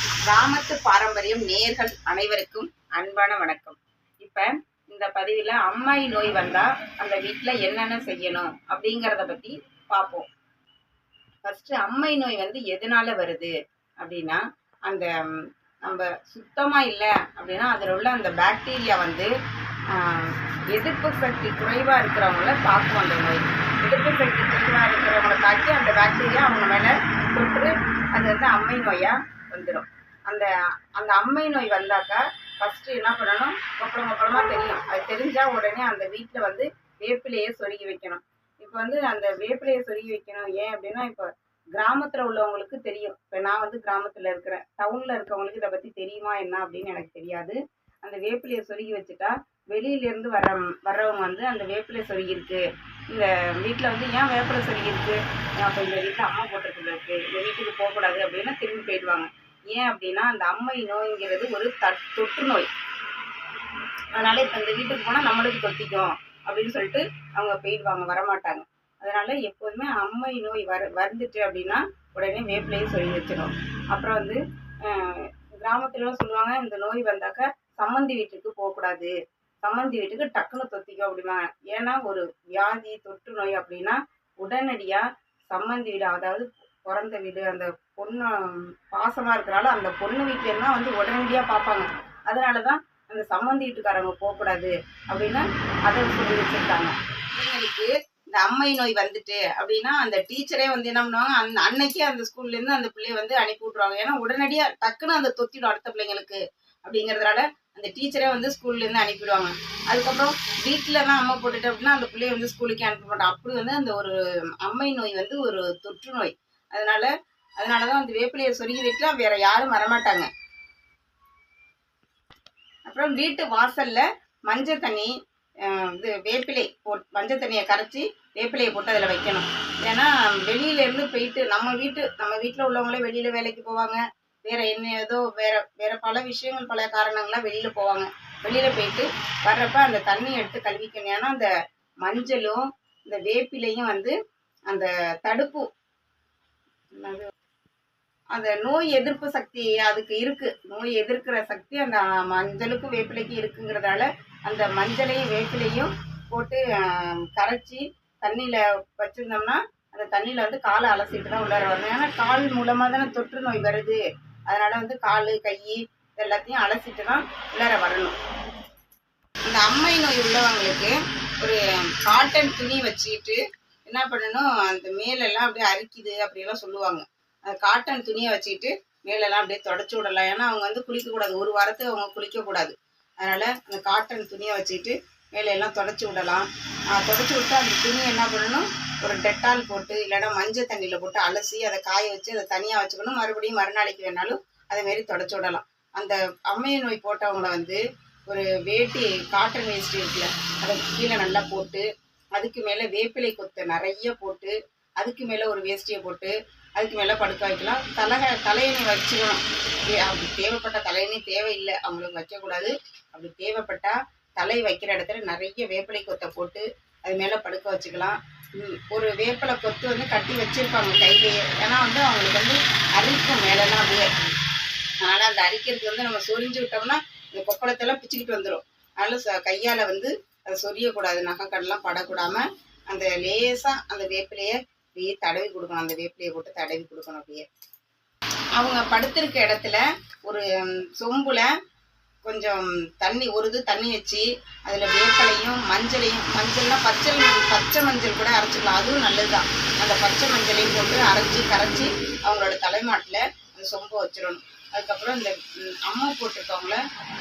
கிராமத்து பாரம்பரியம் நேர்கள் அனைவருக்கும் அன்பான வணக்கம். இப்ப இந்த பதிவில் அம்மாயி நோய் வந்தால் அந்த வீட்டில் என்னென்ன செய்யணும் அப்படிங்கிறத பத்தி பார்ப்போம் ஃபர்ஸ்ட் அம்மை நோய் வந்து எதனால வருது அப்படின்னா அந்த நம்ம சுத்தமா இல்லை அப்படின்னா அதில் உள்ள அந்த பாக்டீரியா வந்து எதிர்ப்பு சக்தி குறைவா இருக்கிறவங்கள தாக்கும் அந்த நோய். எதிர்ப்பு சக்தி குறைவாக இருக்கிறவங்கள தாக்கி அந்த பாக்டீரியா அவங்க மேல தொற்று அது வந்து அம்மை நோயா வந்துடும் அந்த அந்த அம்மை நோய் வந்தாக்கா ஃபஸ்ட்டு என்ன பண்ணணும்? கொப்பளம் கொப்பளமாக தெரியும். அது தெரிஞ்சால் உடனே அந்த வீட்டில் வந்து வேப்பிலையை சொருகி வைக்கணும். இப்போ வந்து அந்த வேப்பிலையை சொருகி வைக்கணும். ஏன் அப்படின்னா இப்போ கிராமத்தில் உள்ளவங்களுக்கு தெரியும். இப்போ நான் வந்து கிராமத்தில் இருக்கிறேன். டவுனில் இருக்கவங்களுக்கு இதை பற்றி தெரியுமா என்ன அப்படின்னு எனக்கு தெரியாது. அந்த வேப்பிலையை சொருகி வச்சுட்டா வெளியிலேருந்து வர வர்றவங்க வந்து அந்த வேப்பிலை சொருகி இருக்கு இந்த வீட்டில் வந்து ஏன் வேப்பிலை சொருகி இருக்கு அப்போ இந்த வீட்டில் அம்மா போட்டுருக்கு இருக்கு? இந்த வீட்டுக்கு போகக்கூடாது அப்படின்னா திரும்பி போயிடுவாங்க. ஏன் அப்படின்னா அந்த அம்மை நோய்ங்கிறது ஒரு தட் தொற்று நோய். அதனால இப்போ இந்த வீட்டுக்கு போனால் நம்மளுக்கு தொத்திக்கும் அப்படின்னு சொல்லிட்டு அவங்க போயிடுவாங்க வரமாட்டாங்க. அதனால எப்போதுமே அம்மை நோய் வர வந்துட்டு அப்படின்னா உடனே வேப்பிலையும் சொல்லி வச்சிடும் அப்புறம் வந்து கிராமத்துலலாம் சொல்லுவாங்க இந்த நோய் வந்தாக்க சம்மந்தி வீட்டுக்கு போகக்கூடாது. சம்மந்தி வீட்டுக்கு டக்குன்னு தொத்திக்கும் அப்படிம்பாங்க. ஏன்னா ஒரு வியாதி தொற்று நோய் அப்படின்னா உடனடியாக சம்மந்தி வீடு அதாவது பிறந்த வீடு அந்த பொண்ணு பாசமாக இருக்கிறனால அந்த பொண்ணு வீட்டிலேருந்து வந்து உடனடியாக பார்ப்பாங்க. அதனால தான் அந்த சம்மந்தி வீட்டுக்காரங்க போகக்கூடாது அப்படின்னு அதை சொல்லி வச்சுருக்காங்க. பிள்ளைங்களுக்கு இந்த அம்மை நோய் வந்துட்டு அப்படின்னா அந்த டீச்சரே வந்து என்ன பண்ணுவாங்க அந்த அன்னைக்கே அந்த ஸ்கூல்லேருந்து அந்த பிள்ளைய வந்து அனுப்பி விட்ருவாங்க ஏன்னா உடனடியாக டக்குன்னு அந்த தொத்திடும் அடுத்த பிள்ளைங்களுக்கு அப்படிங்கிறதுனால அந்த டீச்சரே வந்து ஸ்கூல்லேருந்து அனுப்பிடுவாங்க அதுக்கப்புறம் வீட்டில் தான் அம்மா போட்டுட்டு அப்படின்னா அந்த பிள்ளைய வந்து ஸ்கூலுக்கே அனுப்ப மாட்டோம் அப்படி வந்து அந்த ஒரு அம்மை நோய் வந்து ஒரு தொற்று நோய். அதனால அதனால தான் அந்த வேப்பிலையை சொருகி வைக்கலாம். வேற யாரும் வரமாட்டாங்க. அப்புறம் வீட்டு வாசல்ல மஞ்சள் தண்ணி இது வேப்பிலை போட் மஞ்சள் தண்ணியை கரைச்சி வேப்பிலையை போட்டு அதில் வைக்கணும். ஏன்னா வெளியிலேருந்து போயிட்டு நம்ம வீட்டு நம்ம வீட்டில் உள்ளவங்களே வெளியில் வேலைக்கு போவாங்க. வேற என்ன ஏதோ வேற வேற பல விஷயங்கள் பல காரணங்களாக வெளியில் போவாங்க. வெளியில் போயிட்டு வர்றப்ப அந்த தண்ணியை எடுத்து கழுவிக்கணும். ஏன்னா அந்த மஞ்சளும் இந்த வேப்பிலையும் வந்து அந்த தடுப்பு அந்த நோய் எதிர்ப்பு சக்தி அதுக்கு இருக்கு. நோய் எதிர்க்கிற சக்தி அந்த மஞ்சளுக்கும் வேப்பிலைக்கும் இருக்குங்கிறதால அந்த மஞ்சளையும் வேப்பிலையும் போட்டு கரைச்சி தண்ணியில வச்சிருந்தோம்னா அந்த தண்ணியில வந்து காலை அலசிட்டு தான் உள்ளார வரணும். ஏன்னா கால் மூலமா தானே தொற்று நோய் வருது. அதனால வந்து கால் கை எல்லாத்தையும் அலசிட்டு தான் உள்ளார வரணும். இந்த அம்மை நோய் உள்ளவங்களுக்கு ஒரு காட்டன் துணி வச்சுக்கிட்டு என்ன பண்ணணும்? அந்த மேலெல்லாம் அப்படியே அரிக்குது அப்படியெல்லாம் சொல்லுவாங்க. அந்த காட்டன் துணியை வச்சுக்கிட்டு மேலெல்லாம் அப்படியே தொடச்சி விடலாம். ஏன்னா அவங்க வந்து குளிக்கக்கூடாது. ஒரு வாரத்துக்கு அவங்க குளிக்கக்கூடாது. அதனால் அந்த காட்டன் துணியை வச்சுக்கிட்டு மேலெல்லாம் தொடச்சி விடலாம். தொடச்சி விட்டு அந்த துணியை என்ன பண்ணணும்? ஒரு டெட்டால் போட்டு இல்லைன்னா மஞ்சள் தண்ணியில் போட்டு அலசி அதை காய வச்சு அதை தனியாக வச்சுக்கணும். மறுபடியும் மறுநாளைக்கு வேணாலும் அதேமாரி தொடச்சி விடலாம். அந்த அம்மைய நோய் போட்டவங்கள வந்து ஒரு வேட்டி காட்டன் வேஸ்ட் இருக்குல்ல அதை கீழே நல்லா போட்டு அதுக்கு மேலே வேப்பிலை கொத்தை நிறைய போட்டு அதுக்கு மேலே ஒரு வேஷ்டியை போட்டு அதுக்கு மேலே படுக்க வைக்கலாம். தலக தலையணை வச்சுக்கணும். அப்படி தேவைப்பட்ட தலையணை தேவையில்லை. அவங்களுக்கு வைக்கக்கூடாது. அப்படி தேவைப்பட்டா தலை வைக்கிற இடத்துல நிறைய வேப்பிலை கொத்தை போட்டு அது மேலே படுக்க வச்சுக்கலாம். ஒரு வேப்பிலை கொத்து வந்து கட்டி வச்சிருப்பாங்க கையிலேயே. ஏன்னா வந்து அவங்களுக்கு வந்து அரிக்கும் மேலெல்லாம் அப்படியே ஆனால் அந்த அரிக்கிறதுக்கு வந்து நம்ம சொரிஞ்சு விட்டோம்னா இந்த கொப்பளத்தெல்லாம் பிச்சுக்கிட்டு வந்துடும் அதனால ச கையால் வந்து அதை சொரியக்கூடாது நகைக்கடலாம் படக்கூடாம அந்த லேசாக அந்த வேப்பிலையை அப்படியே தடவி கொடுக்கணும். அந்த வேப்பிலையை போட்டு தடவி கொடுக்கணும் அப்படியே. அவங்க படுத்திருக்க இடத்துல ஒரு சொம்புல கொஞ்சம் தண்ணி ஒரு இது தண்ணி வச்சு அதில் வேப்பிலையும் மஞ்சளையும் மஞ்சள்னா பச்சை பச்சை மஞ்சள் கூட அரைச்சிக்கலாம். அதுவும் நல்லது தான் அந்த பச்சை மஞ்சளையும் போட்டு அரைச்சி கரைச்சி அவங்களோட தலைமாட்டில் அந்த சொம்பை வச்சிடணும். அதுக்கப்புறம் இந்த அம்மா போட்டிருக்கவங்கள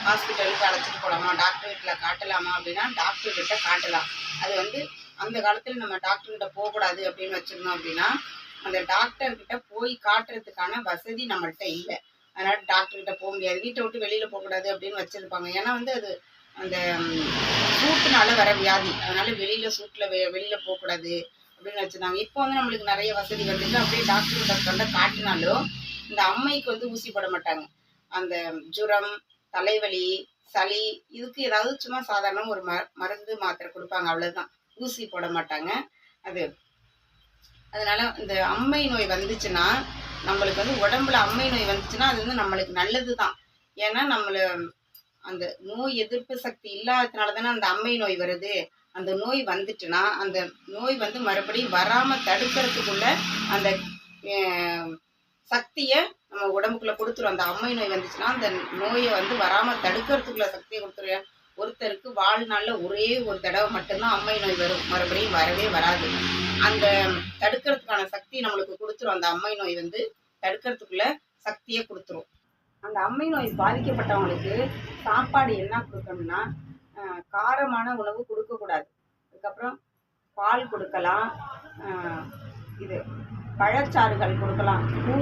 ஹாஸ்பிட்டலுக்கு அழைச்சிட்டு போகலாமா டாக்டர் வீட்டில் காட்டலாமா அப்படின்னா டாக்டர்கிட்ட காட்டலாம். அது வந்து அந்த காலத்தில் நம்ம டாக்டர்கிட்ட போகக்கூடாது அப்படின்னு வச்சுருந்தோம் அப்படின்னா அந்த டாக்டர்கிட்ட போய் காட்டுறதுக்கான வசதி நம்மள்கிட்ட இல்லை. அதனால் டாக்டர்கிட்ட போக முடியாது. வீட்டை விட்டு வெளியில் போகக்கூடாது அப்படின்னு வச்சுருப்பாங்க. ஏன்னா வந்து அது அந்த சூட்டுனால வர வியாதி. அதனால் வெளியில் சூட்டில் வெ போகக்கூடாது அப்படின்னு வச்சுருந்தாங்க. இப்போ வந்து நம்மளுக்கு நிறைய வசதி வந்துட்டு அப்படியே டாக்டர்கிட்ட காட்டினாலும் இந்த அம்மைக்கு வந்து ஊசி போட மாட்டாங்க. அந்த ஜுரம் தலைவலி சளி இதுக்கு ஏதாவது சும்மா சாதாரண ஒரு ம மருந்து மாத்திரை கொடுப்பாங்க அவ்வளவுதான். ஊசி போட மாட்டாங்க. அது அதனால இந்த அம்மை நோய் வந்துச்சுன்னா நம்மளுக்கு வந்து உடம்புல அம்மை நோய் வந்துச்சுன்னா அது வந்து நம்மளுக்கு நல்லது தான் ஏன்னா நம்மள அந்த நோய் எதிர்ப்பு சக்தி இல்லாததுனால தானே அந்த அம்மை நோய் வருது. அந்த நோய் வந்துட்டுனா அந்த நோய் வந்து மறுபடியும் வராமல் தடுக்கிறதுக்குள்ள அந்த சக்தியை நம்ம உடம்புக்குள்ள கொடுத்துரும். அந்த அம்மை நோய் வந்துச்சுன்னா அந்த நோயை வந்து வராமல் தடுக்கிறதுக்குள்ள சக்தியை கொடுத்துரும். ஒருத்தருக்கு வாழ்நாளில் ஒரே ஒரு தடவை மட்டும்தான் அம்மை நோய் வரும். மறுபடியும் வரவே வராது. அந்த தடுக்கிறதுக்கான சக்தி நம்மளுக்கு கொடுத்துரும். அந்த அம்மை நோய் வந்து தடுக்கிறதுக்குள்ள சக்தியை கொடுத்துரும். அந்த அம்மை நோய் பாதிக்கப்பட்டவங்களுக்கு சாப்பாடு என்ன கொடுக்கணும்னா காரமான உணவு கொடுக்கக்கூடாது. அதுக்கப்புறம் பால் கொடுக்கலாம். இது பழச்சாறுகள் கொடுக்கலாம். கூ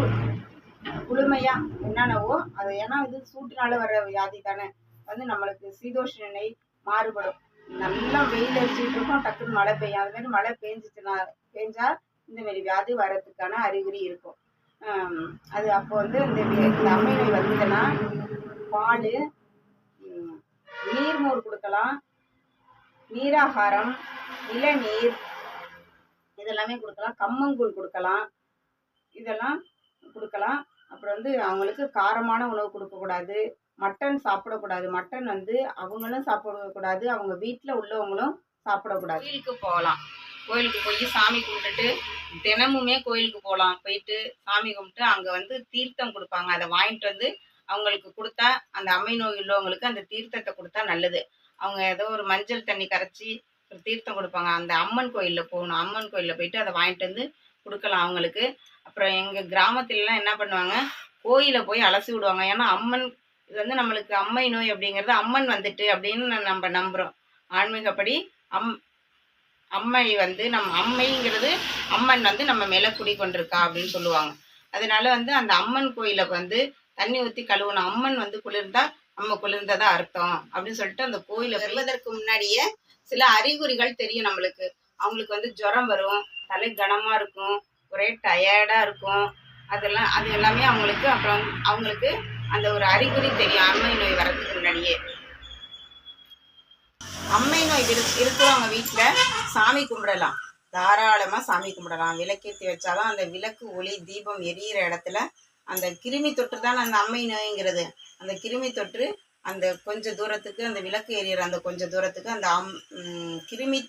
குளுமையாக என்னென்னவோ அது ஏன்னா இது சூட்டுனால வர வியாதி தானே. வந்து நம்மளுக்கு சீதோஷ நிலை மாறுபடும். நல்லா வெயில் அடிச்சுட்டு இருக்கும் டக்குன்னு மழை பெய்யும். அது மாதிரி மழை பெஞ்சிச்சுன்னா பெஞ்சா இந்த மாதிரி வியாதி வர்றதுக்கான அறிகுறி இருக்கும். அது அப்போ வந்து இந்த வி- இந்த அம்மை நோய் வந்ததுன்னா பால் நீர்மோர் கொடுக்கலாம். நீராகாரம் இளநீர் இதெல்லாமே கொடுக்கலாம். கம்மங்கூழ் கொடுக்கலாம். இதெல்லாம் கொடுக்கலாம். அப்புறம் வந்து அவங்களுக்கு காரமான உணவு கொடுக்கக்கூடாது. மட்டன் சாப்பிடக்கூடாது. மட்டன் வந்து அவங்களும் சாப்பிடக்கூடாது. அவங்க வீட்டில் உள்ளவங்களும் சாப்பிடக்கூடாது. கோயிலுக்கு போகலாம். கோயிலுக்கு போய் சாமி கும்பிட்டுட்டு தினமுமே கோயிலுக்கு போகலாம். போயிட்டு சாமி கும்பிட்டு அங்கே வந்து தீர்த்தம் கொடுப்பாங்க. அதை வாங்கிட்டு வந்து அவங்களுக்கு கொடுத்தா அந்த அம்மை நோய் உள்ளவங்களுக்கு அந்த தீர்த்தத்தை கொடுத்தா நல்லது. அவங்க ஏதோ ஒரு மஞ்சள் தண்ணி கரைச்சி ஒரு தீர்த்தம் கொடுப்பாங்க. அந்த அம்மன் கோயிலில் போகணும். அம்மன் கோயிலில் போயிட்டு அதை வாங்கிட்டு வந்து கொடுக்கலாம் அவங்களுக்கு. அப்புறம் எங்கள் கிராமத்துலலாம் என்ன பண்ணுவாங்க? கோயிலை போய் அலசி விடுவாங்க. ஏன்னா அம்மன் இது வந்து நம்மளுக்கு அம்மை நோய் அப்படிங்கிறது அம்மன் வந்துட்டு அப்படின்னு நம்ம நம்புகிறோம் ஆன்மீகப்படி அம் அம்மை வந்து நம்ம அம்மைங்கிறது அம்மன் வந்து நம்ம மேலே குடி கொண்டிருக்கா அப்படின்னு சொல்லுவாங்க. அதனால வந்து அந்த அம்மன் கோயிலை வந்து தண்ணி ஊற்றி கழுவணும். அம்மன் வந்து குளிர்ந்தா நம்ம குளிர்ந்ததா அர்த்தம் அப்படின்னு சொல்லிட்டு அந்த கோயிலை வருவதற்கு முன்னாடியே சில அறிகுறிகள் தெரியும் நம்மளுக்கு. அவங்களுக்கு வந்து ஜுரம் வரும் தலை கனமாக இருக்கும் ஒரே டயர்டாக இருக்கும். அதெல்லாம் அது எல்லாமே அவங்களுக்கு அப்புறம் அவங்களுக்கு அந்த ஒரு அறிகுறி தெரியும். அம்மை நோய் வர்றதுக்கு முன்னாடியே. அம்மை நோய் இரு- இருக்கிறவங்க வீட்டில் சாமி கும்பிடலாம். தாராளமாக சாமி கும்பிடலாம். விளக்கேற்றி வச்சாலும் அந்த விளக்கு ஒளி தீபம் எரியிற இடத்துல அந்த கிருமி தொற்று தான் அந்த அம்மை நோய்ங்கிறது. அந்த கிருமி தொற்று அந்த கொஞ்ச தூரத்துக்கு அந்த விளக்கு எரியற அந்த கொஞ்ச தூரத்துக்கு அந்த அம் கிருமி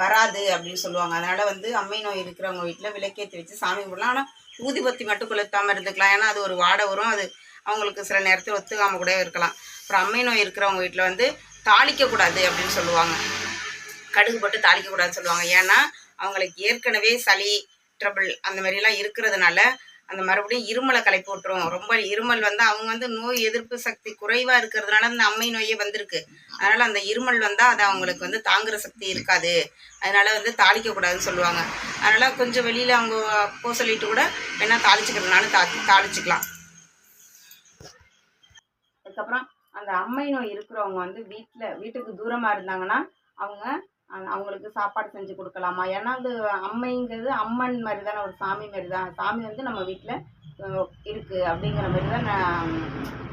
வராது அப்படின்னு சொல்லுவாங்க. அதனால வந்து அம்மை நோய் இருக்கிறவங்க வீட்டில் விளக்கேற்றி வச்சு சாமி கும்பிடலாம். ஆனால் ஊதிபத்தி மட்டும் கொளுத்தாமல் இருந்துக்கலாம். ஏன்னா அது ஒரு வாடை வரும் அது அவங்களுக்கு சில நேரத்தில் ஒத்துக்காம கூட இருக்கலாம். அப்புறம் அம்மை நோய் இருக்கிறவங்க வீட்டில் வந்து தாளிக்கக்கூடாது அப்படின்னு சொல்லுவாங்க. கடுகு போட்டு தாளிக்கக்கூடாதுன்னு சொல்லுவாங்க. ஏன்னா அவங்களுக்கு ஏற்கனவே சளி ட்ரபிள் அந்த மாதிரிலாம் இருக்கிறதுனால அந்த மறுபடியும் இருமலை கலைப்பு விட்டுரும் ரொம்ப இருமல் வந்து அவங்க வந்து நோய் எதிர்ப்பு சக்தி குறைவாக இருக்கிறதுனால அந்த அம்மை நோயே வந்திருக்கு. அதனால் அந்த இருமல் வந்தால் அது அவங்களுக்கு வந்து தாங்குற சக்தி இருக்காது. அதனால வந்து தாளிக்கக்கூடாதுன்னு சொல்லுவாங்க. அதனால் கொஞ்சம் வெளியில் அவங்க போ சொல்லிட்டு கூட வேணா தாளிச்சுக்கிறதுனால தா தாளிச்சுக்கலாம். அதுக்கப்புறம் அந்த அம்மை நோய் இருக்கிறவங்க வந்து வீட்டில் வீட்டுக்கு தூரமாக இருந்தாங்கன்னா அவங்க அவங்களுக்கு சாப்பாடு செஞ்சு கொடுக்கலாமா? ஏன்னா அது அம்மைங்கிறது அம்மன் மாதிரி தானே ஒரு சாமி மாதிரி தான் சாமி வந்து நம்ம வீட்டில் இருக்குது அப்படிங்கிற மாதிரி தான் நான்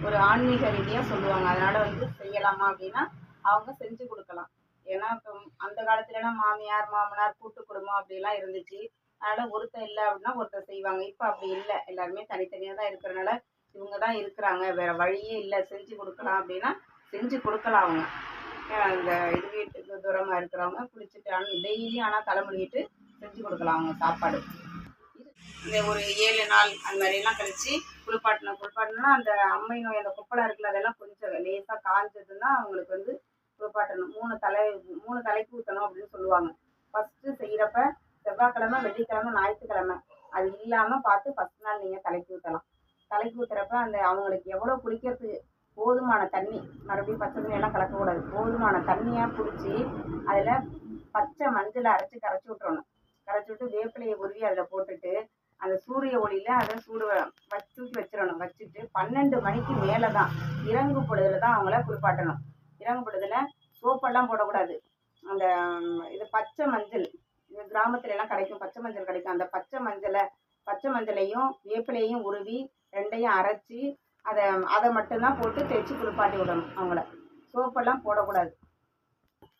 ஒரு ஆன்மீக ரீதியாக சொல்லுவாங்க. அதனால் வந்து செய்யலாமா அப்படின்னா அவங்க செஞ்சு கொடுக்கலாம். ஏன்னா இப்போ அந்த காலத்துலலாம் மாமியார் மாமனார் கூட்டு குடும்பம் அப்படிலாம் இருந்துச்சு. அதனால் ஒருத்தர் இல்லை அப்படின்னா ஒருத்தர் செய்வாங்க. இப்போ அப்படி இல்லை. எல்லாருமே தனித்தனியாக தான் இருக்கிறனால இவங்க தான் இருக்கிறாங்க. வேற வழியே இல்லை. செஞ்சு கொடுக்கலாம் அப்படின்னா செஞ்சு கொடுக்கலாம் அவங்க. அந்த இந்த இது வீட்டுக்கு தூரமாக இருக்கிறவங்க குளிச்சுட்டு டெய்லியும் ஆனால் தலைமொழிட்டு செஞ்சு கொடுக்கலாம் அவங்க சாப்பாடு. இது இந்த ஒரு ஏழு நாள் அந்த மாதிரிலாம் கழிச்சு குளிப்பாட்டணும் குளிப்பாட்டணும்னா அந்த அம்மை நோய் அந்த குப்பளம் இருக்குல்ல அதெல்லாம் கொஞ்சம் லேசாக காஞ்சதுன்னா அவங்களுக்கு வந்து குளிப்பாட்டணும். மூணு தலை மூணு தலைக்கு ஊற்றணும் அப்படின்னு சொல்லுவாங்க. ஃபஸ்ட்டு செய்கிறப்ப செவ்வாய்க்கிழமை வெள்ளிக்கிழமை ஞாயிற்றுக்கிழமை. அது இல்லாமல் பார்த்து ஃபஸ்ட் நாள் நீங்கள் தலைக்கு ஊற்றலாம் தலைக்கு ஊற்றுறப்ப அந்த அவங்களுக்கு எவ்வளோ குளிக்கிறதுக்கு போதுமான தண்ணி மறுபடியும் பச்சை தண்ணி எல்லாம் கலக்கக்கூடாது போதுமான தண்ணியாக பிடிச்சி அதில் பச்சை மஞ்சளை அரைச்சி கரைச்சி விட்றணும் கரைச்சி விட்டு வேப்பிலையை உருவி அதில் போட்டுட்டு அந்த சூரிய ஒளியில் அதை சூடு வச்சு தூக்கி வச்சிடணும். வச்சுட்டு பன்னெண்டு மணிக்கு மேலே தான் இறங்கு பொழுதுல தான் அவங்கள குளிப்பாட்டணும். இறங்கு பொழுதுல சோப்பெல்லாம் போடக்கூடாது. அந்த இது பச்சை மஞ்சள் இது கிராமத்துல எல்லாம் கிடைக்கும் பச்சை மஞ்சள் கிடைக்கும். அந்த பச்சை மஞ்சளை பச்சை மஞ்சளையும் வேப்பிலையும் உருவி ரெண்டையும் அரைச்சி அதை அதை மட்டும்தான் போட்டு தேய்ச்சி குளிப்பாட்டி விடணும் அவங்கள. சோப்பெல்லாம் போடக்கூடாது.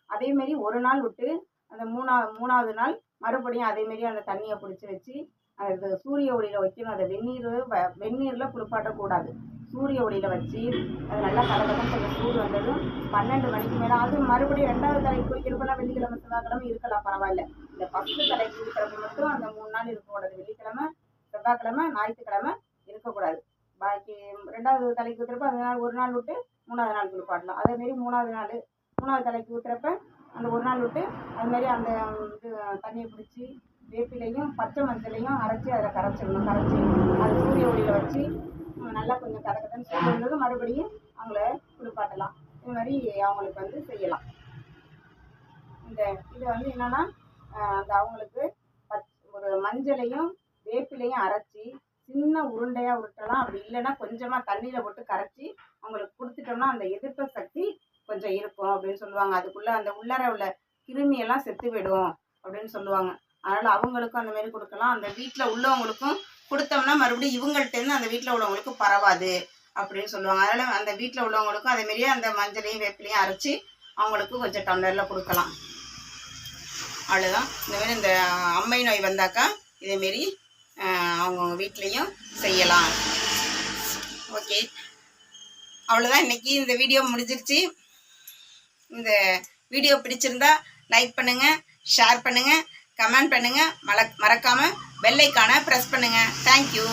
அதேமாரி ஒரு நாள் விட்டு அந்த மூணா மூணாவது நாள் மறுபடியும் அதேமாரி அந்த தண்ணியை பிடிச்சி வச்சு அது சூரிய ஒளியில் வைக்கணும். அதை வெந்நீர் வ- வெந்நீரில் குளிப்பாட்டக்கூடாது. சூரிய ஒளியில் வச்சு அது நல்லா கலகலன்னு கொஞ்சம் சூடு வந்ததும் பன்னெண்டு மணிக்கு மேலே அது மறுபடியும் ரெண்டாவது தலைக்கு குளிக்கிறப்பெல்லாம் வெள்ளிக்கிழமை செவ்வாய்க்கிழமை இருக்கலாம் பரவாயில்ல. இந்த ஃபஸ்ட்டு தலைக்கு இருக்கிறப்ப மட்டும் அந்த மூணு நாள் இருக்கக்கூடாது. வெள்ளிக்கிழமை செவ்வாய்க்கிழமை ஞாயிற்றுக்கிழமை இருக்கக்கூடாது. பாக்கி ரெண்டாவது தலைக்கு ஊற்றுறப்ப அந்த நாள் ஒரு நாள் விட்டு மூணாவது நாள் குளிப்பாட்டலாம் அதேமாரி மூணாவது நாள் மூணாவது தலைக்கு ஊற்றுறப்ப அந்த ஒரு நாள் விட்டு அதுமாரி அந்த இது தண்ணியை பிடிச்சி வேப்பிலையும் பச்சை மஞ்சளையும் அரைச்சி அதில் கரைச்சிடணும். கரைச்சி அது சூரிய ஒளியில் வச்சு நல்லா கொஞ்சம் கதகதன்னு சூடு மறுபடியும் அவங்கள குளிப்பாட்டலாம் இது மாதிரி அவங்களுக்கு வந்து செய்யலாம். இந்த இது வந்து என்னென்னா அந்த அவங்களுக்கு பச் ஒரு மஞ்சளையும் வேப்பிலையும் அரைச்சி சின்ன உருண்டையாக உருட்டலாம். அப்படி இல்லைன்னா கொஞ்சமாக தண்ணியில் போட்டு கரைச்சி அவங்களுக்கு கொடுத்துட்டோம்னா அந்த எதிர்ப்பு சக்தி கொஞ்சம் இருக்கும் அப்படின்னு சொல்லுவாங்க. அதுக்குள்ளே அந்த உள்ளார உள்ள கிருமியெல்லாம் செத்து விடும் அப்படின்னு சொல்லுவாங்க. அதனால் அவங்களுக்கும் அந்த மாதிரி கொடுக்கலாம். அந்த வீட்டில் உள்ளவங்களுக்கும் கொடுத்தோம்னா மறுபடியும் இவங்கள்ட்டேருந்து அந்த வீட்டில் உள்ளவங்களுக்கு பரவாது அப்படின்னு சொல்லுவாங்க. அதனால் அந்த வீட்டில் உள்ளவங்களுக்கும் அதே மாதிரியே அந்த மஞ்சளையும் வேப்பிலையும் அரைச்சி அவங்களுக்கு கொஞ்சம் டம்ளரில் கொடுக்கலாம். அவ்வளோதான் இந்த மாதிரி இந்த அம்மை நோய் வந்தாக்கா இதேமாரி அவங்கவுங்க வீட்லேயும் செய்யலாம். ஓகே அவ்வளோதான் இன்றைக்கி இந்த வீடியோ முடிஞ்சிருச்சு. இந்த வீடியோ பிடிச்சிருந்தா லைக் பண்ணுங்கள் ஷேர் பண்ணுங்கள் கமெண்ட் பண்ணுங்கள் மல மறக்காமல் பெல்லைக்கான ப்ரெஸ் பண்ணுங்கள் தேங்க்யூ